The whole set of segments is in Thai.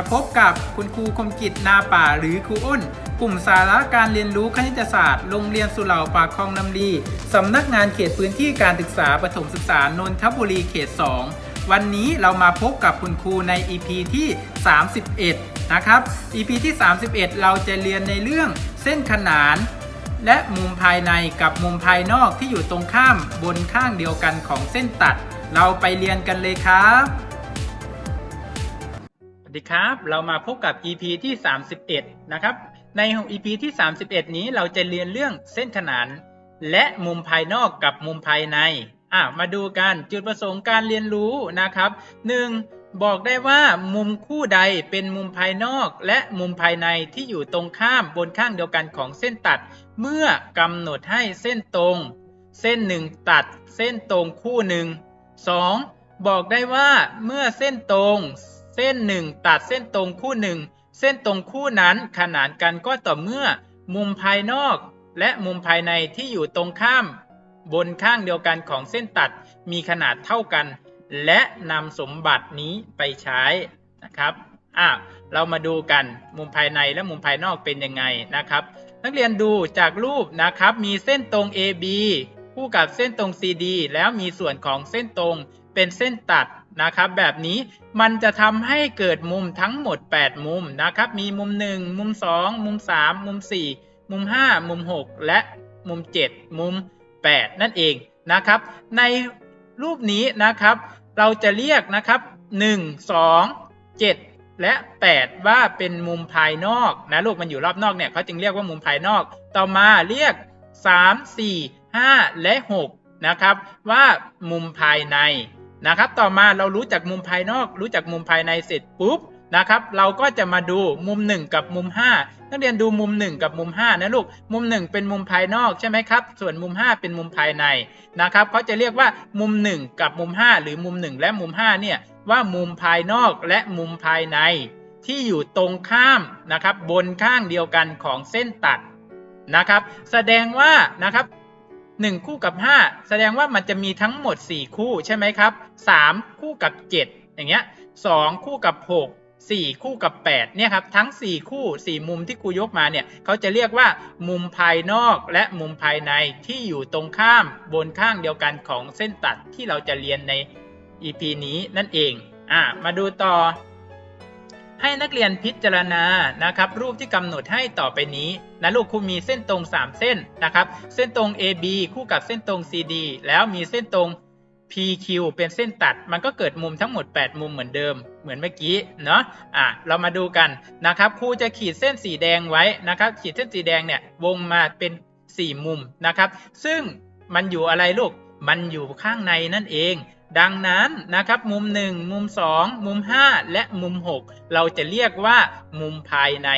มาพบกับคุณครูคมกิจนาป่าหรือครูอ้น กลุ่มสาระการเรียนรู้คณิตศาสตร์ โรงเรียนสุเหร่าปากคลองลำลีสำนักงานเขตพื้นที่การศึกษาประถมศึกษานนทบุรีเขต 2 วันนี้เรามาพบกับคุณครูใน EP ที่ 31 นะครับ EP ที่ 31 เราจะเรียนในเรื่องเส้นขนาน และมุมภายในกับมุมภายนอกที่อยู่ตรงข้ามบนข้างเดียวกันของเส้นตัด เราไปเรียนกันเลยครับ วัสดีครับ เรามาพบกับ EP ที่ 31 นะครับ ใน EP ที่ 31 นี้เราจะเรียนเรื่องเส้นขนาน และมุมภายนอกกับมุมภายใน อะ มาดูกันจุดประสงค์การเรียนรู้นะครับ 1. บอกได้ว่ามุมคู่ใดเป็นมุมภายนอก และมุมภายในที่อยู่ตรงข้ามบนข้างเดียวกันของเส้นตัด เมื่อกำหนดให้เส้นตรง เส้นหนึ่งตัด เส้นตรงคู่หนึ่ง 2. บอกได้ว่าเมื่อเส้นตรง ส้นหนึ่งตัดเส้นตรงคู่หนึ่งเส้นตรงคู่นั้นขนานกันก็ต่อเมื่อ มุมภายนอก และมุมภายในที่อยู่ตรงข้าม บนข้างเดียวกันของเส้นตัดมีขนาดเท่ากัน และนำสมบัตินี้ไปใช้นะครับอะเรามาดูกันมุมภายในและมุมภายนอกเป็นยังไงนะครับ นักเรียนดูจากรูปนะครับมีเส้นตรง AB คู่กับเส้นตรง CD แล้วมีส่วนของเส้นตรงเป็นเส้นตัด นะครับ แบบนี้มันจะทำให้เกิดมุมทั้งหมด 8 มุมนะครับ มีมุม 1 มุม 2 มุม 3 มุม 4 มุม 5 มุม 6 และมุม 7 มุม 8 นั่นเองนะครับ ในรูปนี้นะครับ เราจะเรียกนะครับ 1 2 7 และ 8 ว่าเป็นมุมภายนอกนะลูกมันอยู่รอบนอกเนี่ยเขาจึงเรียกว่ามุมภายนอก ต่อมาเรียก 3 4 5 และ 6 นะครับ ว่ามุมภายใน นะครับ ต่อมาเรารู้จักมุมภายนอก รู้จักมุมภายในเสร็จปุ๊บนะครับ เราก็จะมาดูมุม 1 กับมุม 5 นักเรียนดูมุม 1 กับมุม 5 นะลูก มุม 1 เป็นมุมภายนอกใช่ไหมครับ ส่วนมุม 5 เป็นมุมภายในนะครับเขาจะเรียกว่ามุม 1 กับมุม 5 หรือมุม 1 และมุม 5 เนี่ยว่ามุมภายนอกและมุมภายใน ที่อยู่ตรงข้ามนะครับบนข้างเดียวกันของเส้นตัดนะครับ แสดงว่านะครับ 1 คู่กับ 5 แสดงว่ามันจะมีทั้งหมด 4 คู่ใช่ไหมครับ 3 คู่กับ 7 อย่างเงี้ย2คู่กับ 6 4 คู่กับ 8 เนี่ยครับ ทั้ง 4 คู่ 4 มุมที่ครูยกมาเนี่ยเขาจะเรียกว่า มุมภายนอกและมุมภายในที่อยู่ตรงข้ามบนข้างเดียวกันของเส้นตัดที่เราจะเรียนใน EP นี้นั่นเองอ่ามาดูต่อ ให้นักเรียนพิจารณานะครับรูปที่กำหนดให้ต่อไปนี้นะลูกครูมีเส้นตรง 3 เส้นนะครับเส้นตรง AB คู่กับเส้นตรง CD แล้วมีเส้นตรง PQ เป็นเส้นตัด มันก็เกิดมุมทั้งหมด 8 มุมเหมือนเดิม เหมือนเมื่อกี้เนาะอะเรามาดูกันนะครับครูจะขีดเส้นสีแดงไว้นะครับขีดเส้นสีแดงเนี่ยวงมาเป็น 4 มุมนะครับ ซึ่งมันอยู่อะไรลูกมันอยู่ข้างในนั่นเอง ดังนั้นนะครับมุม 1 มุม 2 มุม 5 และมุม 6 เราจะเรียกว่ามุมภายใน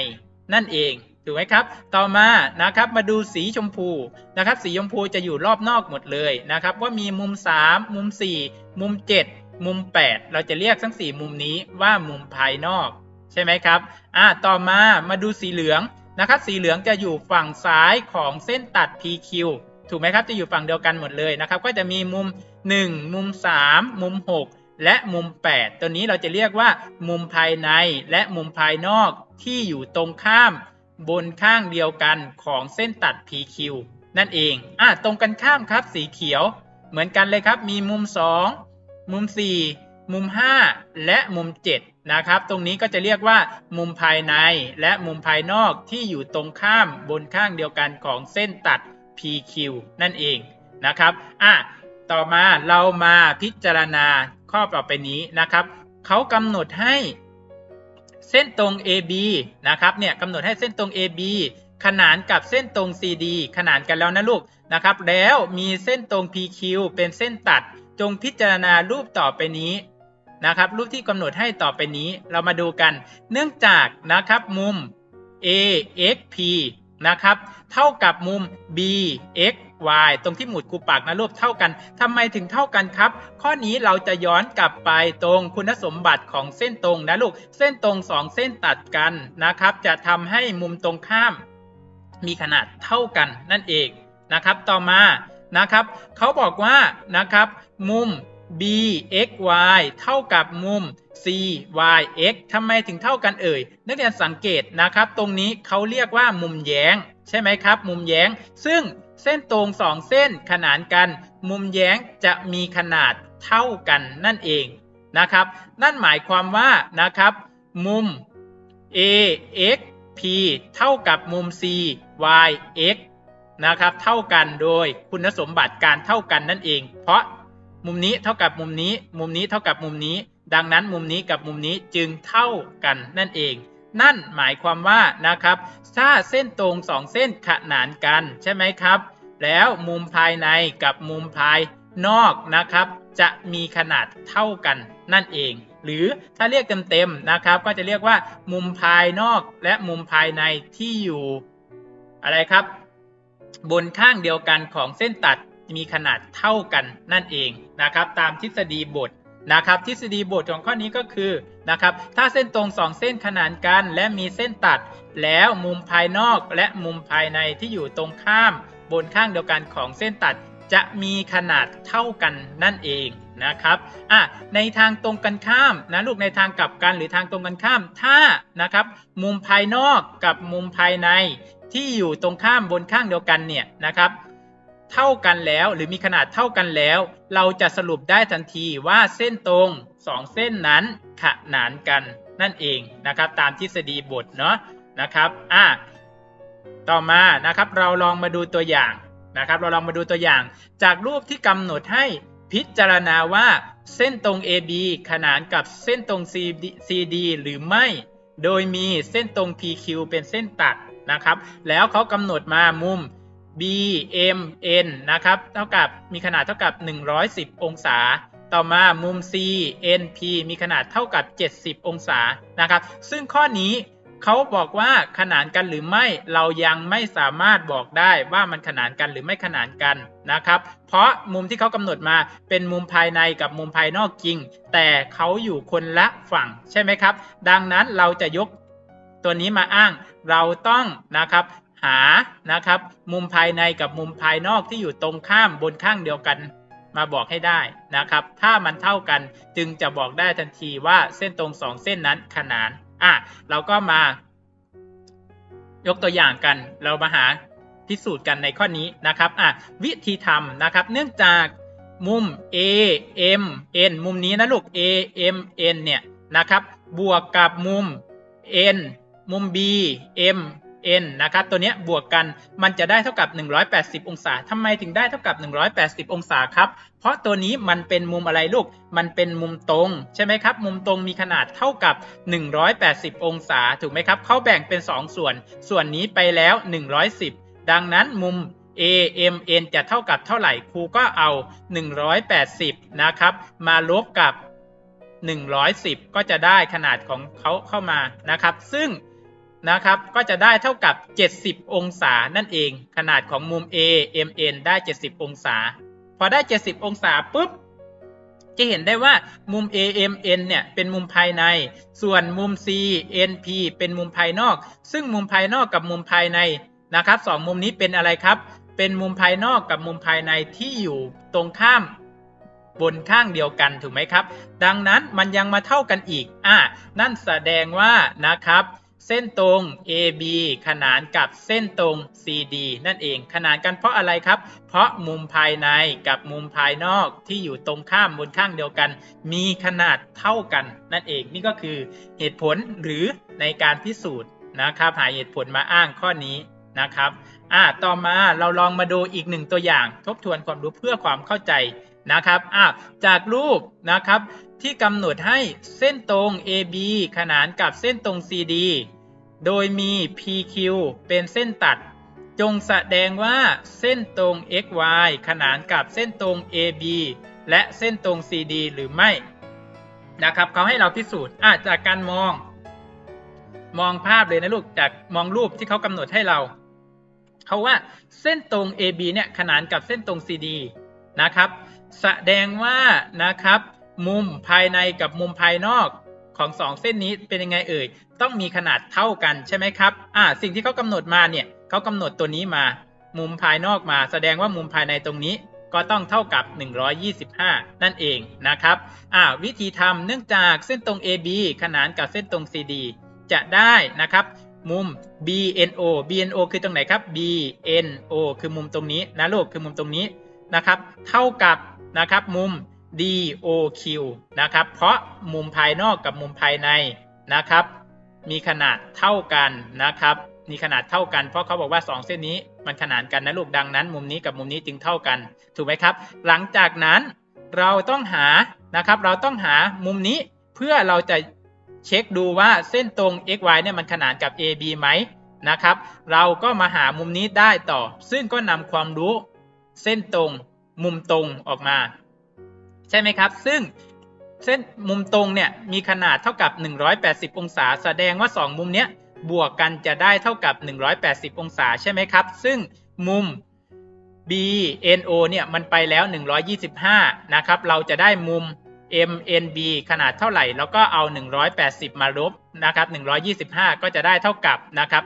นั่นเองถูกไหมครับ ต่อมานะครับมาดูสีชมพูนะครับ สีชมพูจะอยู่รอบนอกหมดเลยนะครับ ว่ามีมุม 3 มุม 4 มุม 7 มุม 8 เราจะเรียกทั้ง 4 มุมนี้ว่ามุมภายนอกใช่ไหมครับอ่าต่อมามาดูสีเหลืองนะครับ สีเหลืองจะอยู่ฝั่งซ้ายของเส้นตัด PQ ถูกไหมครับจะอยู่ฝั่งเดียวกันหมดเลยนะครับ ก็จะมีมุม 1 มุม 3 มุม 6 และมุม 8 ตัวนี้เราจะเรียกว่า มุมภายในและมุมภายนอกที่อยู่ตรงข้ามบนข้างเดียวกันของเส้นตัด PQ นั่นเองอะตรงกันข้ามครับสีเขียว เหมือนกันเลยครับ มีมุม 2 มุม 4 มุม 5 และมุม 7 นะครับ ตรงนี้ก็จะเรียกว่า มุมภายในและมุมภายนอกที่อยู่ตรงข้ามบนข้างเดียวกันของเส้นตัด PQ นั่นเองนะครับอะต่อมาเรามาพิจารณาข้อต่อไปนี้นะครับเขากำหนดให้เส้นตรง AB นะครับเนี่ยกำหนดให้เส้นตรง AB ขนานกับเส้นตรง CD ขนานกันแล้วนะลูกนะครับ แล้วมีเส้นตรง PQ เป็นเส้นตัด จงพิจารณารูปต่อไปนี้นะครับ รูปที่กำหนดให้ต่อไปนี้เรามาดูกัน เนื่องจากนะครับมุม AXP นะครับ เท่ากับมุม BX y ตรงที่หมุดคูปากนะรูปเท่ากันทำไมถึงเท่ากันครับ ข้อนี้เราจะย้อนกลับไปตรงคุณสมบัติของเส้นตรงนะลูก เส้นตรงสองเส้นตัดกันนะครับ จะทำให้มุมตรงข้าม มีขนาดเท่ากันนั่นเองนะครับ ต่อมานะครับ เขาบอกว่านะครับ มุม bxy เท่ากับมุม cyx ทำไมถึงเท่ากันเอ่ย นักเรียนสังเกตนะครับ ตรงนี้เขาเรียกว่ามุมแย้ง ใช่ไหมครับ มุมแย้ง ซึ่งเส้นตรงสองเส้นขนานกัน มุมแย้งจะมีขนาดเท่ากันนั่นเองนะครับ นั่นหมายความว่านะครับ มุม ax p เท่ากับมุม cyx นะครับ เท่ากันโดยคุณสมบัติการเท่ากันนั่นเอง เพราะ มุมนี้เท่ากับมุมนี้ มุมนี้เท่ากับมุมนี้ ดังนั้นมุมนี้กับมุมนี้จึงเท่ากันนั่นเอง นั่นหมายความว่านะครับ ถ้าเส้นตรงสองเส้นขนานกันใช่ไหมครับ แล้วมุมภายในกับมุมภายนอกนะครับ จะมีขนาดเท่ากันนั่นเอง หรือถ้าเรียกเต็มๆนะครับ ก็จะเรียกว่า มุมภายนอกและมุมภายในที่อยู่ อะไรครับ บนข้างเดียวกันของเส้นตัด มีขนาดเท่ากันนั่นเองนะครับตามทฤษฎีบทนะครับทฤษฎีบทของข้อนี้ก็คือนะครับถ้าเส้นตรงสองเส้นขนานกันและมีเส้นตัด แล้วมุมภายนอกและมุมภายในที่อยู่ตรงข้าม บนข้างเดียวกันของเส้นตัด จะมีขนาดเท่ากันนั่นเองนะครับอะในทางตรงกันข้ามนะลูกในทางกลับกันหรือทางตรงกันข้ามถ้านะครับมุมภายนอกกับมุมภายในที่อยู่ตรงข้ามบนข้างเดียวกันเนี่ยนะครับ เท่ากันแล้ว หรือมีขนาดเท่ากันแล้ว เราจะสรุปได้ทันทีว่าเส้นตรงสองเส้นนั้นขนานกันนั่นเองนะครับ ตามทฤษฎีบทเนาะนะครับอะต่อมานะครับเราลองมาดูตัวอย่างนะครับ เราลองมาดูตัวอย่าง จากรูปที่กำหนดให้พิจารณาว่าเส้นตรง AB ขนานกับเส้นตรง CD CD หรือไม่ โดยมีเส้นตรง PQ เป็นเส้นตัดนะครับ แล้วเขากำหนดมามุม BMN นะครับ เท่ากับมีขนาดเท่ากับ 110 องศา ต่อมามุม CNP มีขนาดเท่ากับ 70 องศา นะครับ ซึ่งข้อนี้เขาบอกว่าขนานกันหรือไม่เรายังไม่สามารถบอกได้ว่ามันขนานกันหรือไม่ขนานกันนะครับ เพราะมุมที่เขากำหนดมาเป็นมุมภายในกับมุมภายนอกจริง แต่เขาอยู่คนละฝั่งใช่ไหมครับ ดังนั้นเราจะยกตัวนี้มาอ้าง เราต้องนะครับ หานะครับ มุมภายในกับมุมภายนอกที่อยู่ตรงข้ามบนข้างเดียวกันมาบอกให้ได้นะครับ ถ้ามันเท่ากันจึงจะบอกได้ทันทีว่าเส้นตรงสองเส้นนั้นขนานอะเราก็มายกตัวอย่างกัน เรามาหาพิสูจน์กันในข้อนี้นะครับอะวิธีทำนะครับ เนื่องจากมุม A M N มุมนี้นะลูก A M N เนี่ยนะครับ บวกกับมุม N มุม B M n นะครับตัวนี้บวกกันมันจะได้เท่ากับ 180 องศาทำไมถึงได้เท่ากับ 180 องศาครับ เพราะตัวนี้มันเป็นมุมอะไรลูก มันเป็นมุมตรงใช่ไหมครับ มุมตรงมีขนาดเท่ากับ 180 องศาถูกไหมครับเขาแบ่งเป็น 2 ส่วน ส่วนนี้ไปแล้ว 110 ดังนั้นมุม AMN จะเท่ากับเท่าไหร่ครูก็เอา 180 นะครับ มาลบกับ 110 ก็จะได้ขนาดของเขาเข้ามานะครับ ซึ่ง นะครับ ก็จะได้เท่ากับ 70 องศานั่นเอง ขนาดของมุม AMN ได้ 70 องศา พอได้ 70 องศาปุ๊บ จะเห็นได้ว่ามุม AMN เนี่ยเป็นมุมภายใน ส่วนมุม CNP เป็นมุมภายนอก ซึ่งมุมภายนอกกับมุมภายในนะครับสองมุมนี้เป็นอะไรครับ เป็นมุมภายนอกกับมุมภายในที่อยู่ตรงข้ามบนข้างเดียวกันถูกไหมครับ ดังนั้นมันยังมาเท่ากันอีก อ่า นั่นแสดงว่านะครับ เส้นตรง AB ขนานกับเส้นตรง CD นั่นเอง ขนานกันเพราะอะไรครับ เพราะมุมภายในกับมุมภายนอกที่อยู่ตรงข้ามบนข้างเดียวกัน มีขนาดเท่ากันนั่นเอง นี่ก็คือเหตุผลหรือในการพิสูจน์นะครับ หาเหตุผลมาอ้างข้อนี้นะครับอ่าต่อมาเราลองมาดูอีกหนึ่งตัวอย่าง ทบทวนความรู้เพื่อความเข้าใจนะครับอ่าจากรูปนะครับที่กำหนดให้เส้นตรง AB ขนานกับเส้นตรง CD โดยมี PQ เป็นเส้นตัด จงแสดงว่าเส้นตรง XY ขนานกับเส้นตรง AB และเส้นตรง CD หรือไม่นะครับเขาให้เราพิสูจน์อาจากการมอง มองภาพเลยนะลูกจากมองรูปที่เขากำหนดให้เราเขาว่าเส้นตรง AB เนี่ยขนานกับเส้นตรง CD นะครับ แสดงว่านะครับ มุมภายในกับมุมภายนอก ของสองเส้นนี้เป็นยังไงเอ่ย ต้องมีขนาดเท่ากันใช่ไหมครับ อ่า สิ่งที่เขากำหนดมาเนี่ยเขากำหนดตัวนี้มา มุมภายนอกมา แสดงว่ามุมภายในตรงนี้ก็ต้องเท่ากับ 125 นั่นเองนะครับ อ่า วิธีทำเนื่องจากเส้นตรง AB ขนานกับเส้นตรง CD จะได้นะครับ มุม BNO BNO คือตรงไหนครับ BNO คือมุมตรงนี้นะลูกคือมุมตรงนี้นะครับ เท่ากับนะครับมุม DOQ นะครับ เพราะมุมภายนอกกับมุมภายในนะครับ มีขนาดเท่ากันนะครับ มีขนาดเท่ากันเพราะเขาบอกว่า 2 เส้นนี้มันขนานกันนะลูกดังนั้น มุมนี้กับมุมนี้จึงเท่ากัน ถูกไหมครับ หลังจากนั้นเราต้องหานะครับ เราต้องหามุมนี้เพื่อเราจะเช็คดูว่าเส้นตรง xy เนี่ยมันขนานกับ AB ไหมนะครับ เราก็มาหามุมนี้ได้ต่อ ซึ่งก็นำความรู้เส้นตรงมุมตรงออกมา ใช่ไหมครับ ซึ่งเส้นมุมตรงเนี่ยมีขนาดเท่ากับ 180 องศา แสดงว่า 2 มุมเนี้ยบวกกันจะได้เท่ากับ 180 องศาใช่ไหมครับ ซึ่งมุม BNO เนี่ยมันไปแล้ว 125 นะครับ เราจะได้มุม MNB ขนาดเท่าไหร่ แล้วก็เอา 180 มาลบนะครับ 125 ก็จะได้เท่ากับนะครับ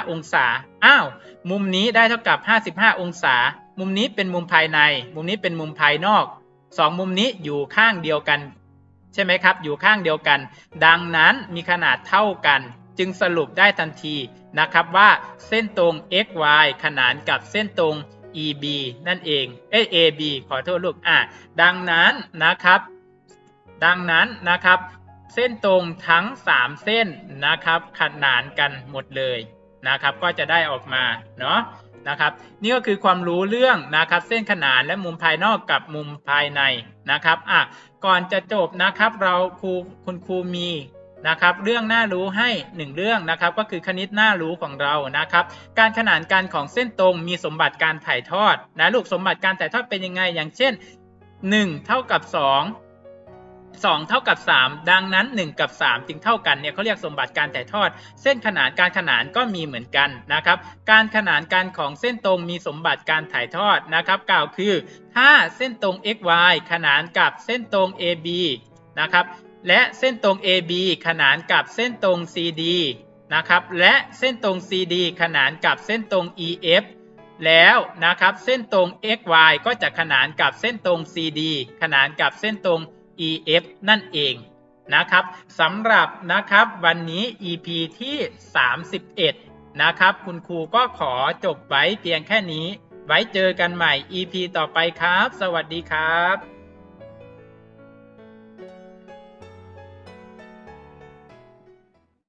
55 องศา อ้าว มุมนี้ได้เท่ากับ 55 องศา มุมนี้เป็นมุมภายใน มุมนี้เป็นมุมภายนอก สองมุมนี้อยู่ข้างเดียวกัน ใช่ไหมครับ อยู่ข้างเดียวกัน ดังนั้นมีขนาดเท่ากัน จึงสรุปได้ทันทีนะครับว่าเส้นตรง xy ขนานกับเส้นตรง EB นั่นเองเอ AB ขอโทษลูกอะดังนั้นนะครับ ดังนั้นนะครับ เส้นตรงทั้ง 3 เส้นนะครับ ขนานกันหมดเลย นะครับก็จะได้ออกมาเนาะนะครับนี่ก็คือความรู้เรื่องนะครับเส้นขนานและมุมภายนอกกับมุมภายในนะครับอะก่อนจะจบนะครับเราครูคุณครูมีนะครับเรื่องน่ารู้ให้หนึ่งเรื่องนะครับก็คือคณิตน่ารู้ของเรานะครับ การขนานกันของเส้นตรงมีสมบัติการถ่ายทอดนะลูกสมบัติการถ่ายทอดเป็นยังไง อย่างเช่น 1 เท่ากับ 2 2 เท่ากับ 3 ดังนั้น 1 กับ 3 จึงเท่ากันเนี่ยเขาเรียกสมบัติการถ่ายทอด เส้นขนานการขนานก็มีเหมือนกันนะครับ การขนานกันของเส้นตรงมีสมบัติการถ่ายทอดนะครับ กล่าวคือ ถ้าเส้นตรง xy ขนานกับเส้นตรง ab นะครับ และเส้นตรง AB ขนานกับเส้นตรง CD นะครับ และเส้นตรง CD ขนานกับเส้นตรง EF แล้วนะครับเส้นตรง XY ก็จะขนานกับเส้นตรง CD ขนานกับเส้นตรง EF นั่นเองนะครับสำหรับนะครับวันนี้ EP ที่ 31 นะครับ คุณครูก็ขอจบไว้เพียงแค่นี้ ไว้เจอกันใหม่ EP ต่อไปครับ สวัสดีครับ